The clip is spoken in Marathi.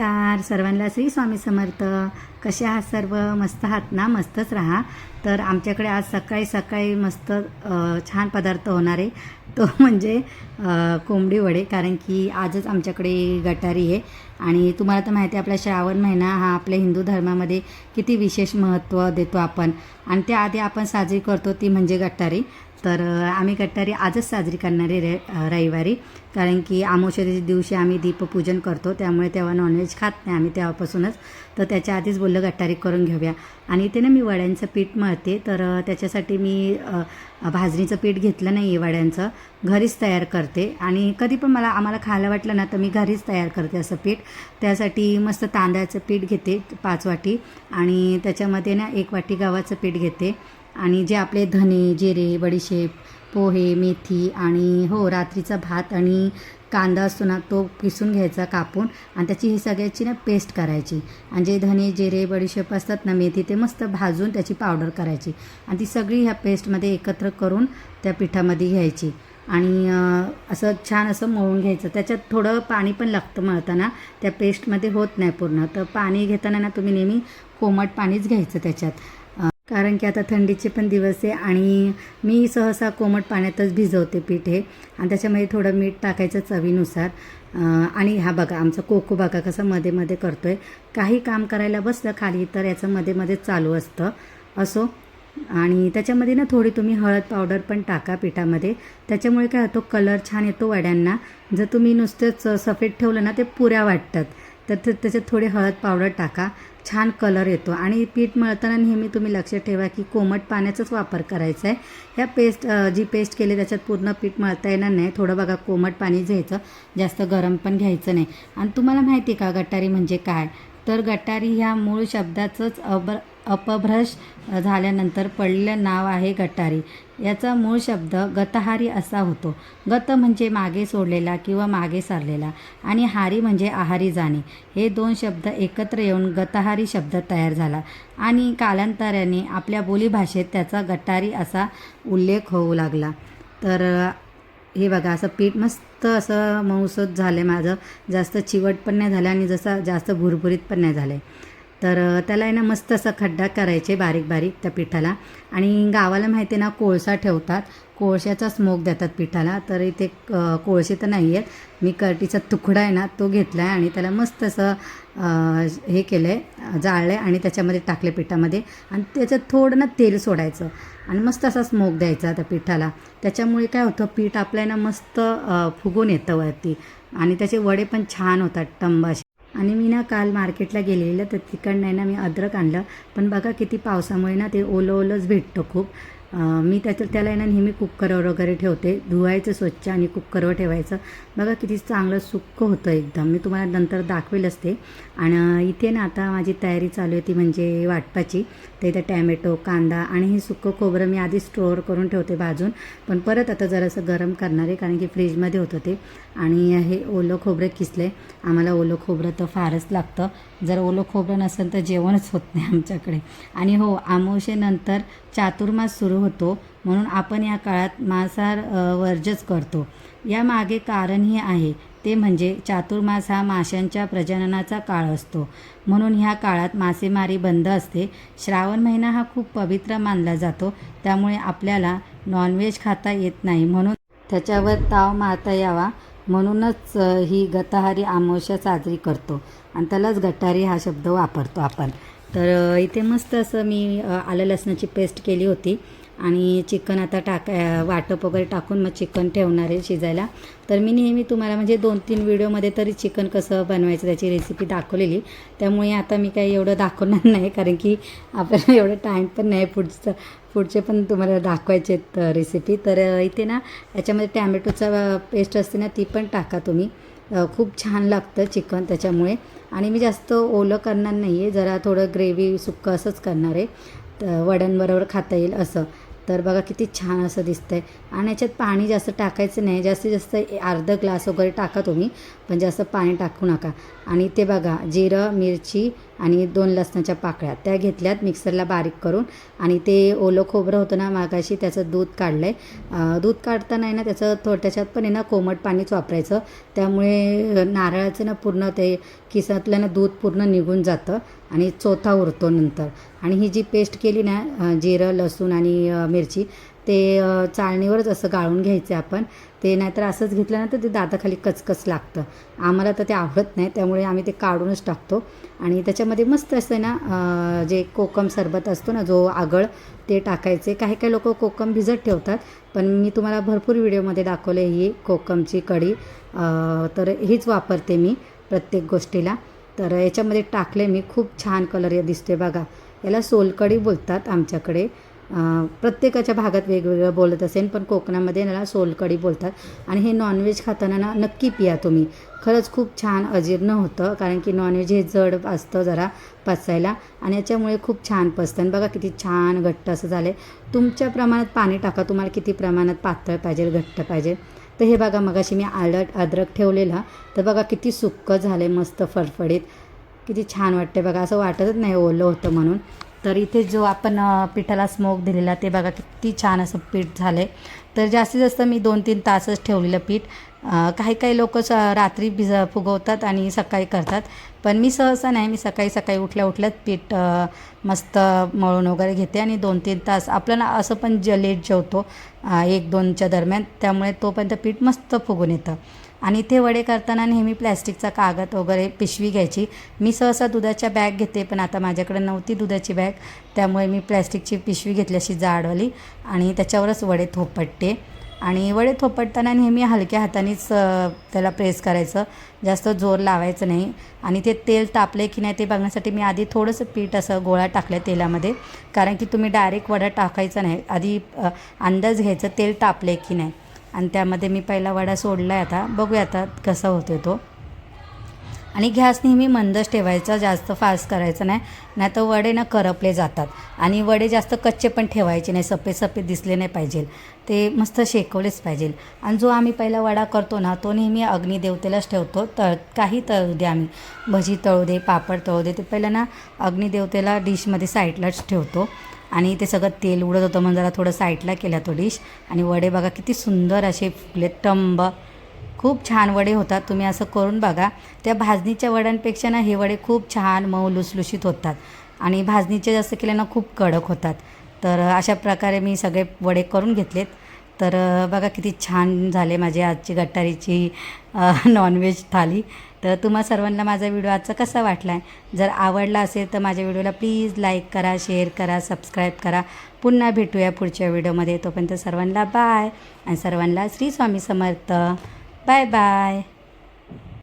नमस्कार. सर्वांना श्री स्वामी समर्थ. कसे आहात सर्व? मस्त आहात ना? मस्तच राहा. तर आमच्याकडे आज सकाळी सकाळी मस्त छान पदार्थ होणार आहे. तो म्हणजे कोंबडी वडे. कारण की आजच आमच्याकडे गटारी आहे. आणि तुम्हाला तर माहिती आहे आपला श्रावण महिना हा आपल्या हिंदू धर्मामध्ये किती विशेष महत्त्व देतो आपण. आणि त्याआधी आपण साजरी करतो ती म्हणजे गटारी. तर आम्ही कट्टारी आजच साजरी करणारे रे रविवारी. कारण की आमोशरीच्या दिवशी आम्ही दीपपूजन करतो. त्यामुळे तेव्हा नॉनव्हेज खात नाही आम्ही तेव्हापासूनच. तर त्याच्या आधीच बोललं गट्टारी करून घेऊया. आणि इथे ना मी वड्यांचं पीठ मळते. तर त्याच्यासाठी मी भाजणीचं पीठ घेतलं नाही आहे वड्यांचं. घरीच तयार करते. आणि कधी पण मला आम्हाला खायला वाटलं ना तर मी घरीच तयार करते असं पीठ. त्यासाठी मस्त तांदळाचं पीठ घेते पाच वाटी. आणि त्याच्यामध्ये ना एक वाटी गव्हाचं पीठ घेते. आणि जे आपले धने जिरे बडीशेप पोहे मेथी आणि हो रात्रीचा भात आणि कांदा असतो ना तो पिसून घ्यायचा कापून आणि त्याची ही सगळ्याची ना पेस्ट करायची. आणि जे धने जिरे बडीशेप असतात ना मेथी ते मस्त भाजून त्याची पावडर करायची. आणि ती सगळी ह्या पेस्टमध्ये एकत्र करून त्या पिठामध्ये घ्यायची. आणि असं छान असं मळून घ्यायचं. त्याच्यात थोडं पाणी पण लागतं मळताना. त्या पेस्टमध्ये होत नाही पूर्ण. तर पाणी घेताना ना तुम्ही नेहमी कोमट पाणीच घ्यायचं त्याच्यात. कारण की आता थंडीचे पण दिवस आहे आणि मी सहसा कोमट पाण्यातच भिजवते पीठ हे. आणि त्याच्यामध्ये थोडं मीठ टाकायचं चवीनुसार. आणि हा बघा आमचा कोको बघा कसं मध्ये मध्ये करतो आहे काही काम करायला बसलं खाली तर याचं मध्ये मध्ये चालू असतं. असो. आणि त्याच्यामध्ये ना थोडी तुम्ही हळद पावडर पण टाका पिठामध्ये. त्याच्यामुळे काय होतो कलर छान येतो वड्यांना. जर तुम्ही नुसतेच सफेद ठेवलं ना ते पुऱ्या वाटतात. तर ते- त्याच्यात थोडी हळद पावडर टाका. छान कलर येतो. आणि पीठ मळताना नेहमी तुम्ही लक्षात ठेवा की कोमट पाण्याचाच वापर करायचा आहे ह्या पेस्ट जी पेस्ट केली त्याच्यात पूर्ण पीठ मळता येणार नाही. थोडं बघा कोमट पाणी घ्यायचं. जास्त गरम पण घ्यायचं नाही. आणि तुम्हाला माहिती आहे का गटारी म्हणजे काय? तर गटारी ह्या मूळ शब्दाचंच अबर अपभ्रश झाल्यानंतर पडलेलं नाव आहे गटारी. याचा मूळ शब्द गतहारी असा होतो. गत म्हणजे मागे सोडलेला किंवा मागे सारलेला आणि हारी म्हणजे आहारी जाणे. हे दोन शब्द एकत्र येऊन गतहारी शब्द तयार झाला आणि कालांतराने आपल्या बोलीभाषेत त्याचा गटारी असा उल्लेख होऊ लागला. तर हे बघा असं पीठ मस्त असं मऊसत झालं आहे माझं. जास्त चिवट पण नाही झालं आणि जसं जास्त भुरभुरीत पण नाही झालं आहे तर त्याला आहे ना मस्त असा खड्डा करायचे बारीक बारीक त्या पिठाला. आणि गावाला माहिती आहे ना कोळसा ठेवतात. कोळशाचा स्मोक देतात पिठाला. तर इथे कोळसे तर नाही आहेत. मी कर्टीचा तुकडा आहे ना तो घेतला आहे आणि त्याला मस्त असं हे केलं आहे जाळलं आहे आणि त्याच्यामध्ये टाकले पिठामध्ये. आणि त्याच्यात थोडं ना तेल सोडायचं. आणि मस्त असा स्मोक द्यायचा त्या पिठाला. त्याच्यामुळे काय होतं पीठ आपल्याला मस्त फुगून येतं वरती. आणि त्याचे वडे पण छान होतात टंबाशी आणि मी ना काल मार्केटला गेलेलं तर तिकडनं आहे ना मी अद्रक आणलं. पण बघा किती पावसामुळे ना ते ओलं ओलंच भेटतं खूप. मी त्याच्या त्याला आहे ना नेहमी कुक्करवर वगैरे ठेवते. धुवायचं स्वच्छ आणि कुक्करवर ठेवायचं. बघा किती चांगलं सुक्क होतं एकदम. मी तुम्हाला नंतर दाखवेलच ते आणि इथे ना आता माझी तयारी चालू होती म्हणजे वाटपाची. तर इथं टॅमॅटो कांदा आणि हे सुक्कं खोबरं मी आधी स्टोअर करून ठेवते भाजून. पण परत आता जरासं गरम करणार आहे कारण की फ्रीजमध्ये होतं ते. आणि हे ओलं खोबरं किसलं आहे आम्हाला ओलं खोबरं तर फारच लागतं. जर ओलं खोबरं नसेल तर जेवणच होत नाही आमच्याकडे. आणि हो आमोशेनंतर चातुर्मास सुरू होतो म्हणून आपण या काळात मांसाहार वर्जच करतो. यामागे कारणही आहे ते म्हणजे चातुर्मास हा माशांच्या प्रजननाचा काळ असतो. म्हणून ह्या काळात मासेमारी बंद असते. श्रावण महिना हा खूप पवित्र मानला जातो. त्यामुळे आपल्याला नॉनव्हेज खाता येत नाही. म्हणून त्याच्यावर ताव मारता यावा. म्हणूनच ही गतहारी आमोशा साजरी करतो. आणि त्यालाच गटारी हा शब्द वापरतो आपण. तर इथे मस्त असं मी आलं लसणाची पेस्ट केली होती. आणि चिकन आता टाका वाटप वगैरे टाकून मग चिकन ठेवणार आहे शिजायला. तर मी नेहमी तुम्हाला म्हणजे दोन तीन व्हिडिओमध्ये तरी चिकन कसं बनवायचं त्याची रेसिपी दाखवलेली. त्यामुळे आता मी काही एवढं दाखवणार नाही कारण की आपल्याला एवढं टाईम पण नाही पुढचं पुढचे पण तुम्हाला दाखवायचे आहेत रेसिपी तर इथे ना याच्यामध्ये टॅमॅटोचा पेस्ट असते ना ती पण टाका तुम्ही. खूप छान लागतं चिकन त्याच्यामुळे. आणि मी जास्त ओलं करणार नाही आहे जरा थोडं ग्रेव्ही सुक्कं असंच करणार आहे. तर वड्यांबरोबर खाता येईल असं. तर बघा किती छान असं दिसतं आहे आणि याच्यात पाणी जास्त टाकायचं नाही. जास्तीत जास्त अर्धा ग्लास वगैरे टाका तुम्ही पण जास्त पाणी टाकू नका. आणि ते बघा जिरं मिरची आणि दोन लसणाच्या पाकळ्या. त्या घेतल्यात मिक्सरला बारीक करून. आणि ते ओलं खोबरं होतं ना मागाशी त्याचं दूध काढलं आहे दूध काढताना आहे ना त्याचं थोडत्याच्यात पण आहे ना कोमट पाणीच वापरायचं. त्यामुळे नारळाचं ना पूर्ण ते किसातलं ना दूध पूर्ण निघून जातं आणि चोथा उरतो नंतर. आणि ही जी पेस्ट केली ना जिरं लसूण आणि मिरची ते चाळणीवरच असं गाळून घ्यायचं आपण. ते नाहीतर असंच घेतलं ना तर ते दाताखाली कचकच लागतं. आम्हाला तर ते आवडत नाही त्यामुळे आम्ही ते काढूनच टाकतो. आणि त्याच्यामध्ये मस्त असं ना जे कोकम सरबत असतो ना जो आगळ ते टाकायचे. काही काही लोक कोकम भिजत ठेवतात पण मी तुम्हाला भरपूर व्हिडिओमध्ये दाखवले ही कोकमची कढी. तर हीच वापरते मी प्रत्येक गोष्टीला. तर याच्यामध्ये टाकले मी खूप छान कलर दिसतोय बघा. याला सोलकढी बोलतात आमच्याकडे. प्रत्येकाच्या भागात वेगवेगळं बोलत असेल पण कोकणामध्ये ना सोलकढी बोलतात. आणि हे नॉनव्हेज खाताना ना नक्की पिया तुम्ही. खरंच खूप छान अजीर्ण होतं कारण की नॉनव्हेज हे जड असतं जरा पचायला. आणि याच्यामुळे खूप छान पचतं. आणि बघा किती छान घट्ट असं झालं आहे तुमच्या प्रमाणात पाणी टाका तुम्हाला किती प्रमाणात पातळ पाहिजे घट्ट पाहिजे. तर हे बघा मगाशी मी आलट अद्रक ठेवलेला. तर बघा किती सुक्क झालं आहे मस्त फडफडीत. किती छान वाटते बघा. असं वाटतच नाही ओलं होतं म्हणून. तर इथे जो आपण पिठाला स्मोक दिलेला ते बघा किती छान असं पीठ झालं आहे तर जास्तीत जास्त मी दोन तीन तासच ठेवलेलं पीठ. काही काही लोक स रात्री भिज फुगवतात आणि सकाळी करतात. पण मी सहसा नाही मी सकाळी सकाळी उठल्या उठल्याच पीठ मस्त मळून वगैरे घेते आणि दोन तीन तास आपल्याला असं पण ज लेट जेवतो एक दोनच्या दरम्यान. त्यामुळे तोपर्यंत पीठ मस्त फुगून येतं. आणि ते वडे करताना नेहमी प्लॅस्टिकचा कागद वगैरे पिशवी घ्यायची. मी सहसा दुधाच्या बॅग घेते पण आता माझ्याकडे नव्हती दुधाची बॅग. त्यामुळे मी प्लॅस्टिकची पिशवी घेतली अशी जाडवाली आणि त्याच्यावरच वडे थोपटते. आणि वडे थोपटताना नेहमी हलक्या हातानेच त्याला प्रेस करायचं. जास्त जोर लावायचं नाही. आणि ते तेल तापले की नाही ते बघण्यासाठी मी आधी थोडंसं पीठ असं गोळा टाकलं तेलामध्ये. कारण की तुम्ही डायरेक्ट वडा टाकायचा नाही. आधी अंदाज घ्यायचं तेल तापले की नाही. आणि त्यामध्ये मी पहिला वडा सोडला आहे आता. बघूया आता कसा होतो तो. आणि गॅस नेहमी मंदच ठेवायचा जास्त फास्ट करायचं नाही. नाही तर वडे ना करपले जातात. आणि वडे जास्त कच्चे पण ठेवायचे नाही सफेद सफेद दिसले नाही पाहिजे. ते मस्त शेकवलेच पाहिजे. आणि जो आम्ही पहिला वडा करतो ना तो नेहमी अग्निदेवतेलाच ठेवतो. तळ काही तळू दे आम्ही. भजी तळू दे पापड तळू दे ते पहिलं ना अग्निदेवतेला डिशमध्ये साईडलाच ठेवतो. आणि ते सगळं तेल उडत होतं म्हणून जरा थोडं साईडला केला तो डिश आणि वडे बघा किती सुंदर असे फुगले टंब खूप छान वडे होतात तुम्ही असं करून बघा. त्या भाजणीच्या वड्यांपेक्षा ना हे वडे खूप छान मऊ लुसलुशीत होतात. आणि भाजणीचे जास्त केल्यानं ना खूप कडक होतात. तर अशा प्रकारे मी सगळे वडे करून घेतलेत. तर बघा किती छान झाले माझी आजची गट्टारीची नॉनव्हेज थाली. तर तुम्हा सर्वांना माझा व्हिडिओ आजचा कसा वाटला आहे जर आवडला असेल तर माझ्या व्हिडिओला प्लीज लाईक करा शेअर करा सबस्क्राईब करा. पुन्हा भेटूया पुढच्या व्हिडिओमध्ये. तोपर्यंत सर्वांना बाय आणि सर्वांना श्री स्वामी समर्थ. Bye bye